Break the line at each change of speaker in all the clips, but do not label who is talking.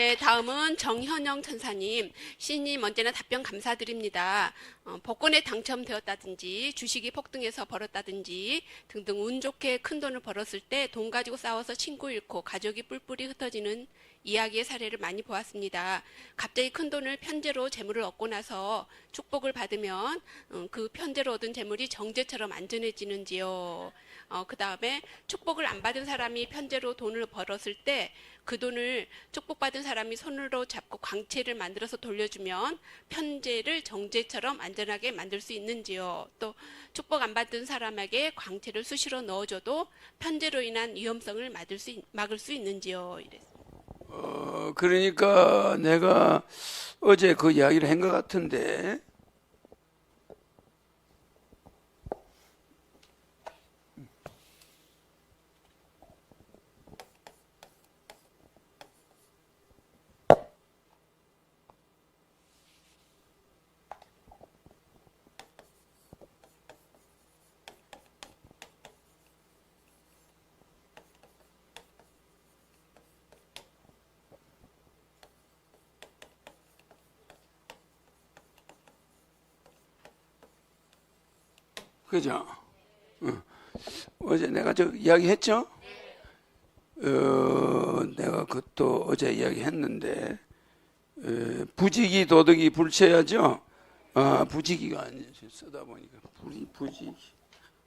네, 다음은 정현영 천사님. 시님 언제나 답변 감사드립니다. 어, 복권에 당첨되었다든지 주식이 폭등해서 벌었다든지 등등 운 좋게 큰 돈을 벌었을 때 돈 가지고 싸워서 친구 잃고 가족이 뿔뿔이 흩어지는 이야기의 사례를 많이 보았습니다. 갑자기 큰 돈을 편제로 재물을 얻고 나서 축복을 받으면 음, 그 편제로 얻은 재물이 정제처럼 안전해지는지요. 어, 그 다음에 축복을 안 받은 사람이 편제로 돈을 벌었을 때 그 돈을 축복받은 사람이 손으로 잡고 광채를 만들어서 돌려주면 편제를 정제처럼 안전하게 만들 수 있는지요. 또 축복 안 받은 사람에게 광채를 수시로 넣어줘도 편제로 인한 위험성을 막을 수, 있- 막을 수 있는지요. 이래서.
어, 그러니까 내가 어제 그 이야기를 한 것 같은데, 그죠? 어. 어제 내가 저 이야기 했죠? 어, 내가 그것도 어제 이야기 했는데, 에, 부지기 도덕이 불체하죠? 아, 부지기가 아니지. 쓰다 보니까. 부지, 부지.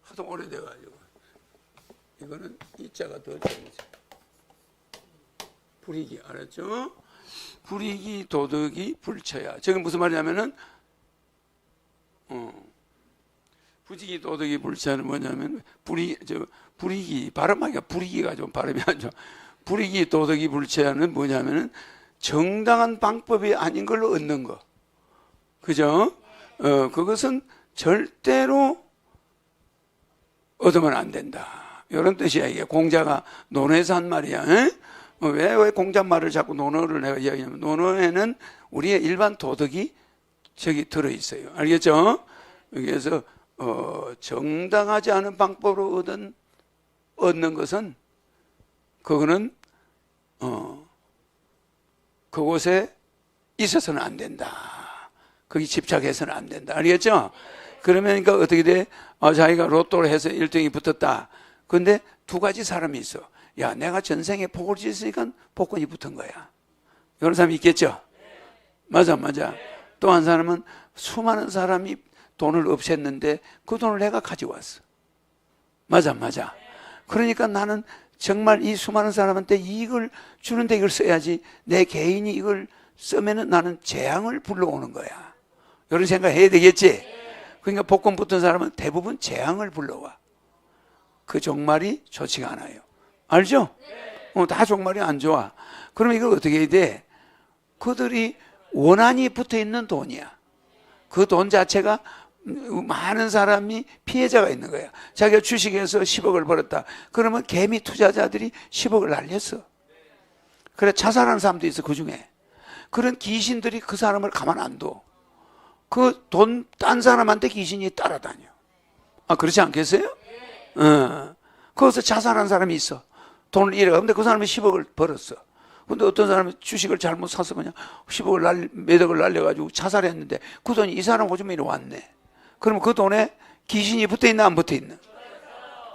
하도 오래돼가지고. 이거는 이자가 더 적이죠. 불이기, 알았죠? 불이기 도덕이 불체야. 저게 무슨 말이냐면은, 어, 부지기 도덕이 불체는 뭐냐면 불이 저 불이기 발음하기가 불이기가 좀 발음이 안 좋아. 불이기 도덕이 불체는 뭐냐면은 정당한 방법이 아닌 걸로 얻는 거. 그죠? 어 그것은 절대로 얻으면 안 된다. 이런 뜻이야 이게 공자가 논어에서 한 말이야. 에? 어, 왜, 왜 공자 말을 자꾸 논어를 내가 이야기하냐면 논어에는 우리의 일반 도덕이 저기 들어 있어요. 알겠죠? 여기에서 어, 정당하지 않은 방법으로 얻은 얻는 것은 그거는 어, 그곳에 있어서는 안 된다. 거기 집착해서는 안 된다. 알겠죠? 그러면 그러니까 어떻게 돼? 어, 자기가 로또를 해서 1등이 붙었다. 근데 두 가지 사람이 있어. 야, 내가 전생에 복을 지었으니까 복권이 붙은 거야. 이런 사람이 있겠죠? 맞아, 맞아. 또 한 사람은 수많은 사람이 돈을 없앴는데 그 돈을 내가 가지고 왔어. 맞아, 맞아. 그러니까 나는 정말 이 수많은 사람한테 이익을 주는데 이걸 써야지 내 개인이 이걸 쓰면은 나는 재앙을 불러오는 거야. 이런 생각 해야 되겠지? 그러니까 복권 붙은 사람은 대부분 재앙을 불러와. 그 종말이 좋지가 않아요. 알죠? 어, 다 종말이 안 좋아. 그럼 이걸 어떻게 해야 돼? 그들이 원한이 붙어 있는 돈이야. 그 돈 자체가 많은 사람이 피해자가 있는 거야. 자기가 주식에서 10억을 벌었다. 그러면 개미 투자자들이 10억을 날렸어. 그래 자살하는 사람도 있어 그 중에. 그런 귀신들이 그 사람을 가만 안 둬. 그 돈 딴 사람한테 귀신이 따라다녀. 아 그렇지 않겠어요? 어. 거기서 자살한 사람이 있어. 돈을 잃어. 근데 그 사람이 10억을 벌었어. 근데 어떤 사람이 주식을 잘못 사서 그냥 10억을 날, 몇 억을 날려가지고 자살했는데 그 돈이 이 사람 호주머니에 왔네. 그러면 그 돈에 귀신이 붙어 있나 안 붙어 있나?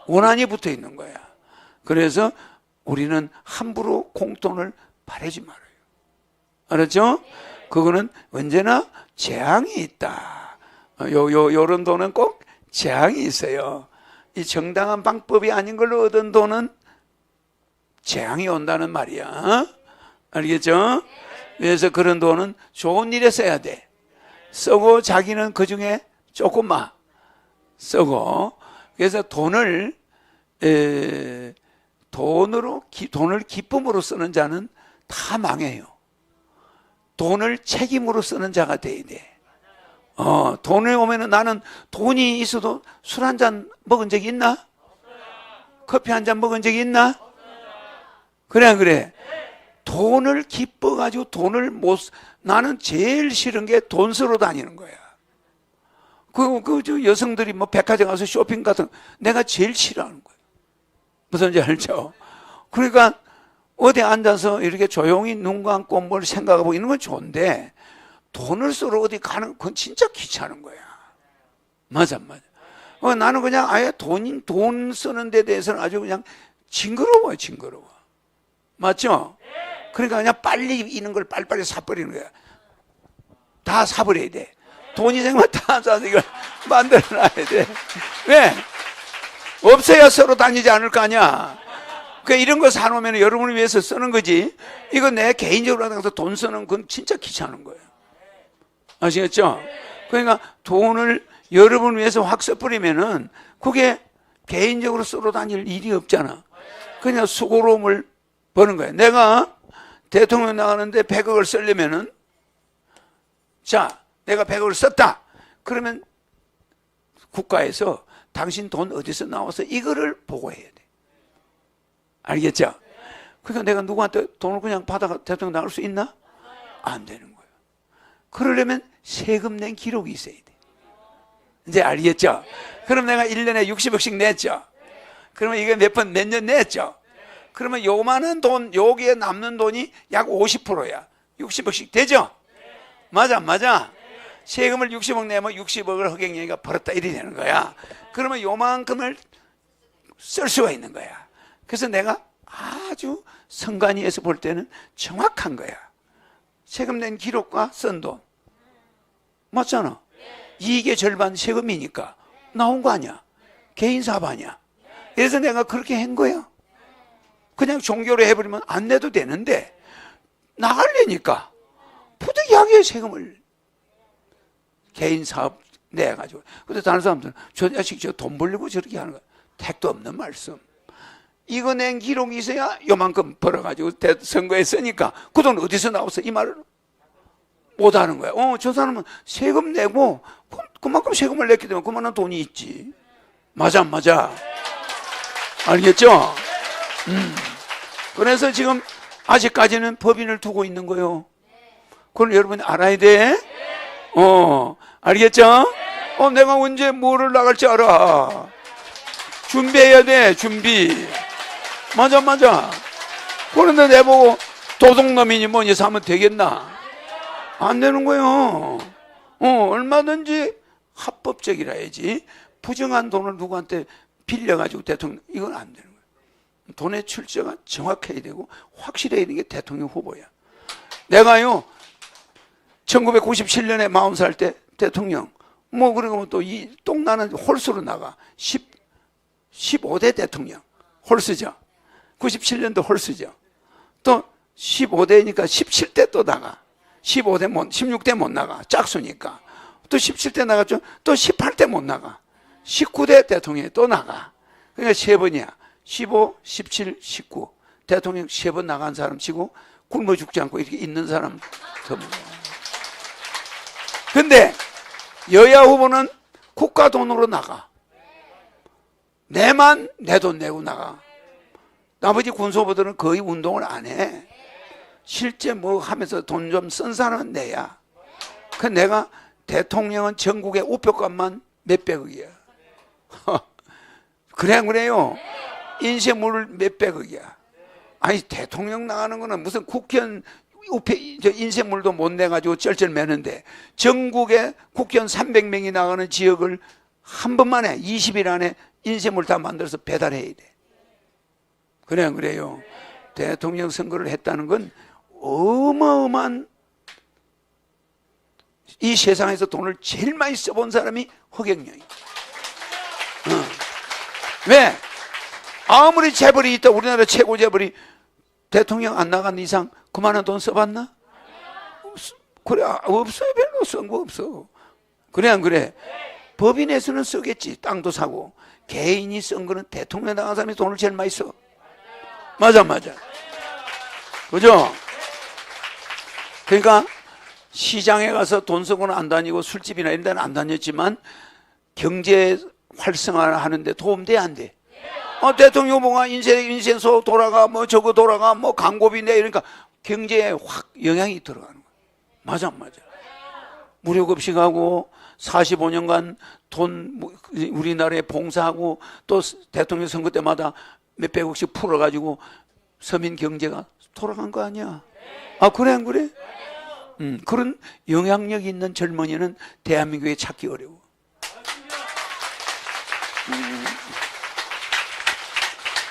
원한이 붙어 있는 거야. 그래서 우리는 함부로 공돈을 바라지 말아요. 알았죠? 그거는 언제나 재앙이 있다. 어, 요, 요, 요런 돈은 꼭 재앙이 있어요. 이 정당한 방법이 아닌 걸로 얻은 돈은 재앙이 온다는 말이야. 알겠죠? 그래서 그런 돈은 좋은 일에 써야 돼. 쓰고 자기는 그 중에 조금만 쓰고 그래서 돈을 에, 돈으로 기, 돈을 기쁨으로 쓰는 자는 다 망해요. 돈을 책임으로 쓰는 자가 돼야 돼. 어, 돈을 오면은 나는 돈이 있어도 술 한 잔 먹은 적이 있나? 커피 한 잔 먹은 적이 있나? 그래, 안 그래. 돈을 기뻐 가지고 돈을 못, 쓰- 나는 제일 싫은 게 돈 쓰러 다니는 거야. 그, 그, 저 여성들이 뭐 백화점 가서 쇼핑 같은, 거 내가 제일 싫어하는 거야. 무슨 지 알죠? 그러니까 어디 앉아서 이렇게 조용히 눈 감고 뭘 생각하고 있는 건 좋은데 돈을 쓰러 어디 가는 건 진짜 귀찮은 거야. 맞아, 맞아. 어, 나는 그냥 아예 돈, 돈 쓰는 데 대해서는 아주 그냥 징그러워요, 징그러워. 맞죠? 그러니까 그냥 빨리 있는 걸 빨리빨리 사버리는 거야. 다 사버려야 돼. 돈이 다 사서 이걸 만들어 놔야 돼. 왜? 없어야 서로 다니지 않을 거 아니야. 그 이런 거 사놓으면 여러분을 위해서 쓰는 거지. 이거 내 개인적으로 나가서 돈 쓰는 건 진짜 귀찮은 거예요. 아시겠죠? 그러니까 돈을 여러분을 위해서 확 써버리면은 그게 개인적으로 쓰러 다닐 일이 없잖아. 그냥 수고로움을 버는 거예요. 내가 대통령 나가는데 100억을 쓰려면은 자, 내가 100억을 썼다. 그러면 국가에서 당신 돈 어디서 나와서 이거를 보고해야 돼. 알겠죠? 그러니까 내가 누구한테 돈을 그냥 받아가 대통령 나갈 수 있나? 안 되는 거예요. 그러려면 세금 낸 기록이 있어야 돼. 이제 알겠죠? 그럼 내가 1년에 60억씩 냈죠? 그러면 이게 몇 번, 몇 년 냈죠? 그러면 요만한 돈, 여기에 남는 돈이 약 50%야. 60억씩 되죠? 맞아, 맞아. 세금을 60억 내면 60억을 허경영이가 벌었다 이리 되는 거야. 그러면 요만큼을 쓸 수가 있는 거야. 그래서 내가 아주 선관위에서 볼 때는 정확한 거야. 세금 낸 기록과 쓴 돈. 맞잖아. 이익의 절반 세금이니까 나온 거 아니야. 개인 사업 아니야. 그래서 내가 그렇게 한 거야. 그냥 종교로 해버리면 안 내도 되는데 나가려니까 부득이하게 세금을 개인 사업 내 가지고. 근데 다른 사람들은 저 자식 저 돈 벌려고 저렇게 하는 거야. 택도 없는 말씀. 이거 낸 기록이 있어야 요만큼 벌어가지고 쓰니까 그 돈 어디서 나왔어? 이 말을 못 하는 거야. 어, 저 사람은 세금 내고 그- 그만큼 세금을 냈기 때문에 그만한 돈이 있지. 맞아, 맞아. 알겠죠? 음. 그래서 지금 아직까지는 법인을 두고 있는 거예요. 그걸 여러분이 알아야 돼. 어, 알겠죠? 어, 내가 언제 뭐를 나갈지 알아. 준비해야 돼, 준비. 맞아, 맞아. 그런데 내보고 도둑놈이니 뭐니 사면 되겠나? 안 되는 거예요. 어, 얼마든지 합법적이라 해야지. 부정한 돈을 누구한테 빌려가지고 대통령, 이건 안 되는 거예요. 돈의 출처가 정확해야 되고 확실해야 되는 게 대통령 후보야. 내가요, 1997년에 40살 때 대통령, 뭐, 그러고 또이 똥나는 홀수로 나가. 10, 15대 대통령. 홀수죠. 97년도 홀수죠. 또 15대니까 17대 또 나가. 15대 못, 16대 못 나가. 짝수니까. 또 17대 나갔죠. 또 18대 못 나가. 19대 대통령이 또 나가. 그러니까 세 번이야. 15, 17, 19. 대통령 세 번 나간 사람 치고 굶어 죽지 않고 이렇게 있는 사람 드물어. 근데 여야 후보는 국가 돈으로 나가. 내만 내 돈 내고 나가. 나머지 군소부들은 거의 운동을 안 해. 실제 뭐 하면서 돈 좀 쓴 사람은 내야. 그 내가 대통령은 전국의 우표값만 몇백억이야. 그래 안 그래요? 인쇄물 몇백억이야. 아니 대통령 나가는 거는 무슨 국회의원 인쇄물도 못 내가지고 쩔쩔매는데 전국에 국회의원 300명이 나가는 지역을 한 번만에 20일 안에 인쇄물 다 만들어서 배달해야 돼. 안 그래요? 대통령 선거를 했다는 건 어마어마한 이 세상에서 돈을 제일 많이 써본 사람이 허경영이. 어. 왜? 아무리 재벌이 있다 우리나라 최고 재벌이 대통령 안 나간 이상 그만한 돈 써봤나? 없- 그래 아, 없어요 별로 쓴 거 없어. 그래 안 그래? 법인에서는 쓰겠지 땅도 사고 개인이 쓴 거는 대통령 나간 사람이 돈을 제일 많이 써. 맞아 맞아. 그죠? 그러니까 시장에 가서 돈 쓰고는 안 다니고 술집이나 이런 데는 안 다녔지만 경제 활성화를 하는데 도움돼 안 돼? 어, 대통령 인생, 인생소 돌아가, 뭐 저거 돌아가, 뭐 광고비 내 이러니까 경제에 확 영향이 들어가는 거야. 맞아, 맞아. 무료급식하고 45년간 돈 뭐, 우리나라에 봉사하고 또 대통령 선거 때마다 몇백억씩 풀어가지고 서민 경제가 돌아간 거 아니야? 아 그래 안 그래? 음, 그런 영향력 있는 젊은이는 대한민국에 찾기 어려워.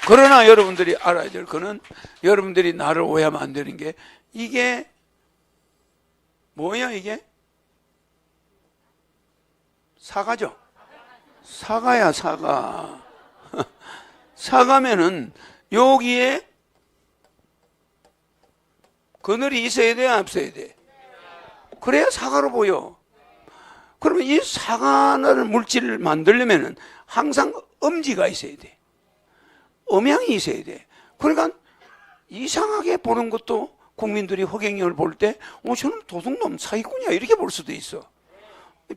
그러나 여러분들이 알아야 될 거는 여러분들이 나를 오해하면 안 되는 게 이게 뭐야 이게? 사과죠. 사과야 사과. 사과면은 여기에 그늘이 있어야 돼, 없어야 돼? 그래야 사과로 보여. 그러면 이 사과를 물질을 만들려면은 항상 엄지가 있어야 돼. 음양이 있어야 돼. 그러니까 이상하게 보는 것도 국민들이 허경영을 볼 때, 어, 저는 도둑놈 사기꾼이야. 이렇게 볼 수도 있어.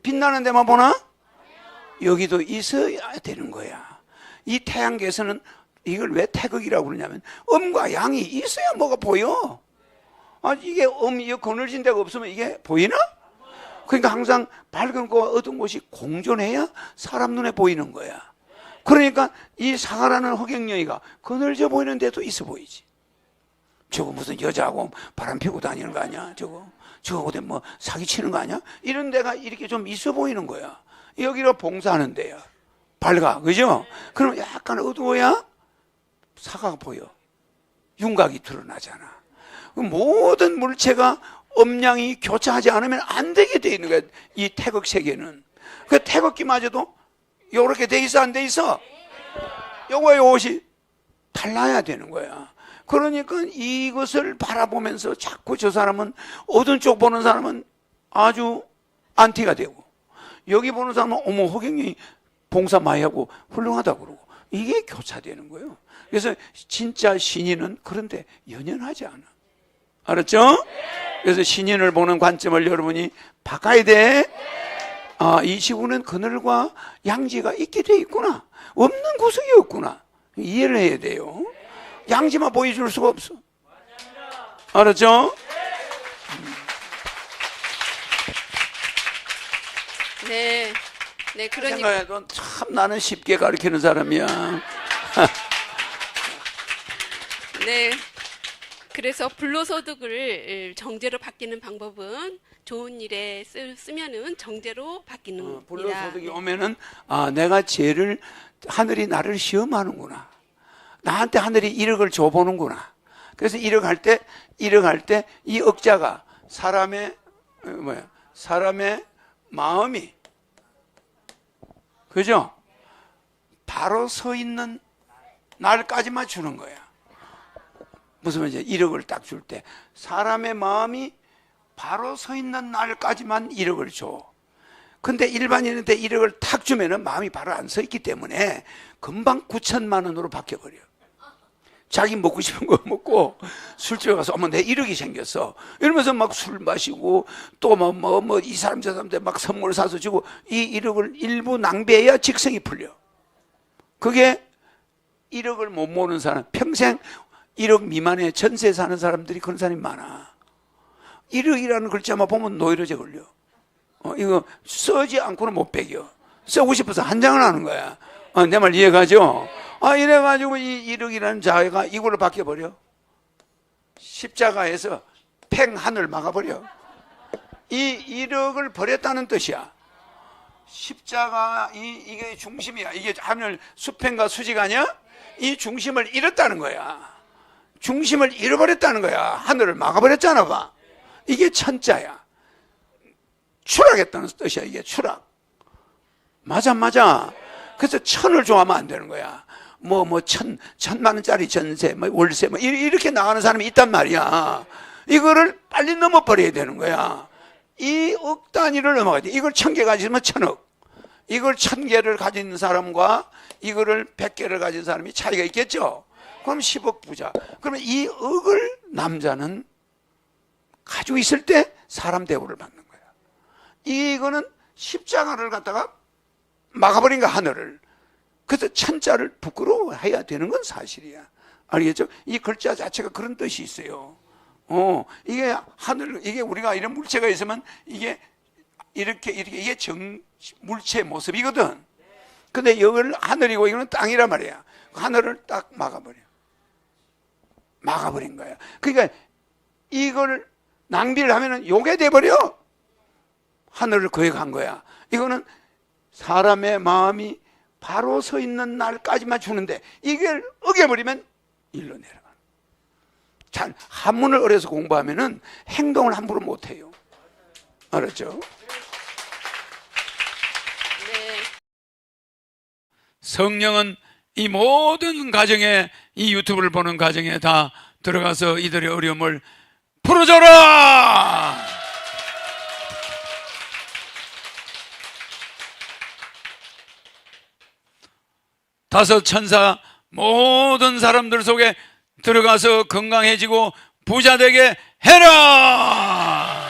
빛나는 데만 보나? 여기도 있어야 되는 거야. 이 태양계에서는 이걸 왜 태극이라고 그러냐면, 음과 양이 있어야 뭐가 보여. 아, 이게 음, 이 거늘진 데가 없으면 이게 보이나? 그러니까 항상 밝은 곳과 어두운 곳이 공존해야 사람 눈에 보이는 거야. 그러니까 이 사과라는 허경영이가 그늘져 보이는 데도 있어 보이지. 저거 무슨 여자하고 바람 피고 다니는 거 아니야? 저거. 저거 어디 뭐 사기치는 거 아니야? 이런 데가 이렇게 좀 있어 보이는 거야. 여기가 봉사하는 데야. 밝아. 그죠? 그럼 약간 어두워야 사과가 보여. 윤곽이 드러나잖아. 그 모든 물체가 음량이 교차하지 않으면 안 되게 돼 있는 거야. 이 태극 세계는. 그 태극기마저도 요렇게 돼 있어 안 돼 있어? 요거의 옷이 달라야 되는 거야. 그러니까 이것을 바라보면서 자꾸 저 사람은 어두운 쪽 보는 사람은 아주 안티가 되고 여기 보는 사람은 어머 허경영이 봉사 많이 하고 훌륭하다 그러고 이게 교차되는 거예요. 그래서 진짜 신인은 그런데 연연하지 않아. 알았죠? 그래서 신인을 보는 관점을 여러분이 바꿔야 돼. 아, 이 지구는 그늘과 양지가 있게 돼 있구나. 없는 구석이 없구나. 이해를 해야 돼요. 양지만 보여줄 수가 없어. 알았죠?
네. 네, 그러니까
생각해도 참 나는 쉽게 가르치는 사람이야.
네. 그래서 불로소득을 정제로 바뀌는 방법은 좋은 일에 쓰, 쓰면은 정제로 바뀌는
어,
겁니다.
불로 소득이 오면은 아 내가 죄를 하늘이 나를 시험하는구나. 나한테 하늘이 1억을 줘보는구나. 그래서 1억 할 때, 1억 할 때 이 억자가 사람의 어, 뭐야 사람의 마음이 그죠? 바로 서 있는 날까지만 주는 거야. 무슨 말이지? 1억을 딱 줄 때 사람의 마음이 바로 서 있는 날까지만 1억을 줘. 근데 일반인한테 1억을 탁 주면은 마음이 바로 안 서 있기 때문에 금방 9천만 원으로 바뀌어 버려. 자기 먹고 싶은 거 먹고 술집에 가서 어머 내 1억이 생겼어. 이러면서 막 술 마시고 또 뭐 뭐 뭐 이 사람 저 사람한테 막 선물 사서 주고 이 1억을 일부 낭비해야 직성이 풀려. 그게 1억을 못 모는 사람 평생 1억 미만의 전세 사는 사람들이 그런 사람이 많아. 1억이라는 글자만 보면 노이로제 걸려. 어, 이거 쓰지 않고는 못 배겨. 쓰고 싶어서 한 장을 하는 거야. 어, 내 말 이해가죠? 아, 이래가지고 이 1억이라는 자가 이걸로 바뀌어버려. 십자가에서 팽 하늘 막아버려. 이 1억을 버렸다는 뜻이야. 십자가, 이, 이게 중심이야. 이게 하늘 수평과 수직 아니야? 이 중심을 잃었다는 거야. 중심을 잃어버렸다는 거야. 하늘을 막아버렸잖아, 봐. 이게 천자야. 추락했다는 뜻이야, 이게 추락. 맞아, 맞아. 그래서 천을 좋아하면 안 되는 거야. 뭐, 뭐, 천, 천만 원짜리 전세, 뭐, 월세, 뭐, 이- 이렇게 나가는 사람이 있단 말이야. 이거를 빨리 넘어버려야 되는 거야. 이 억 단위를 넘어가야 돼. 이걸 천 개 가지면 천억. 이걸 천 개를 가진 사람과 이거를 백 개를 가진 사람이 차이가 있겠죠? 그럼 10억 부자. 그러면 이 억을 남자는 가지고 있을 때 사람 대우를 받는 거야. 이거는 십자가를 갖다가 막아버린 거야, 하늘을. 그래서 천자를 부끄러워해야 되는 건 사실이야. 알겠죠? 이 글자 자체가 그런 뜻이 있어요. 어, 이게 하늘, 이게 우리가 이런 물체가 있으면 이게 이렇게, 이렇게, 이게 정, 물체의 모습이거든. 근데 여기는 하늘이고 이거는 땅이란 말이야. 하늘을 딱 막아버려. 막아버린 거예요. 그러니까 이걸 낭비를 하면은 요게 돼버려. 하늘을 거역한 거야. 이거는 사람의 마음이 바로 서 있는 날까지만 주는데 이걸 어겨버리면 일로 내려가. 잘 한문을 어려서 공부하면은 행동을 함부로 못 해요. 알았죠?
네.
성령은 이 모든 가정에 이 유튜브를 보는 가정에 다 들어가서 이들의 어려움을 풀어줘라. 다섯 천사 모든 사람들 속에 들어가서 건강해지고 부자 되게 해라.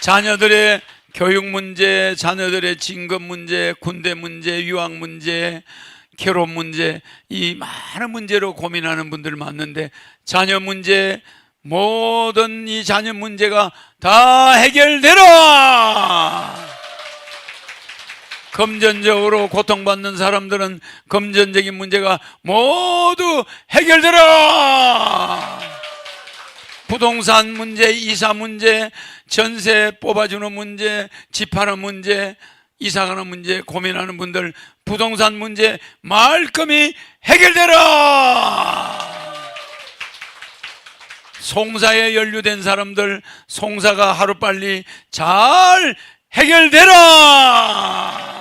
자녀들의 교육 문제, 자녀들의 진급 문제, 군대 문제, 유학 문제, 결혼 문제, 이 많은 문제로 고민하는 분들 많는데 자녀 문제, 모든 이 자녀 문제가 다 해결되라! 금전적으로 고통받는 사람들은 금전적인 문제가 모두 해결되라! 부동산 문제, 이사 문제, 전세 뽑아주는 문제, 집하는 문제, 이사가는 문제 고민하는 분들 부동산 문제 말끔히 해결되라. 송사에 연루된 사람들 송사가 하루빨리 잘 해결되라.